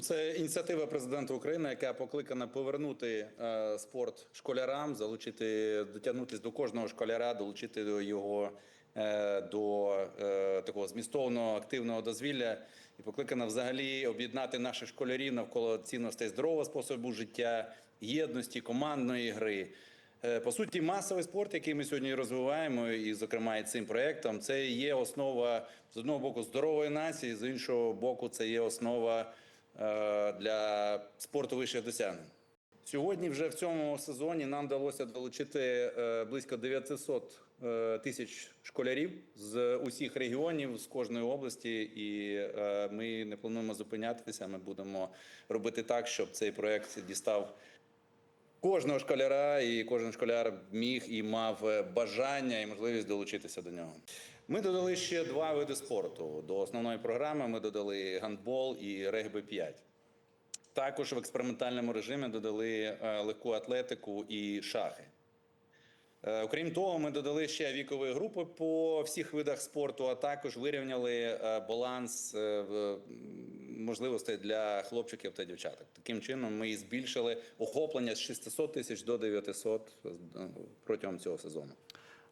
Це ініціатива президента України, яка покликана повернути е, спорт школярам, залучити, дотягнутися до кожного школяра, долучити до його е, до е, такого змістовного активного дозвілля і покликана взагалі об'єднати наших школярів навколо цінностей здорового способу життя, єдності, командної гри. По суті, масовий спорт, який ми сьогодні розвиваємо, і зокрема і цим проектом, це є основа з одного боку здорової нації, з іншого боку, це є основа для спорту вищих досягнень. Сьогодні вже в цьому сезоні нам вдалося долучити е, близько 900 е, тисяч школярів з усіх регіонів, з кожної області, і е, ми не плануємо зупинятися. Ми будемо робити так, щоб цей проект дістав кожного школяра, і кожен школяр міг і мав е, бажання і можливість долучитися до нього. Ми додали ще два види спорту. До основної програми ми додали гандбол і регбі 5. Також в експериментальному режимі додали е, легку атлетику і шахи. Е, Окрім того, ми додали ще вікові групи по всіх видах спорту, а також вирівняли е, баланс можливостей для хлопчиків та дівчаток. Таким чином, ми збільшили охоплення з 600 тисяч до 900 е, протягом цього сезону.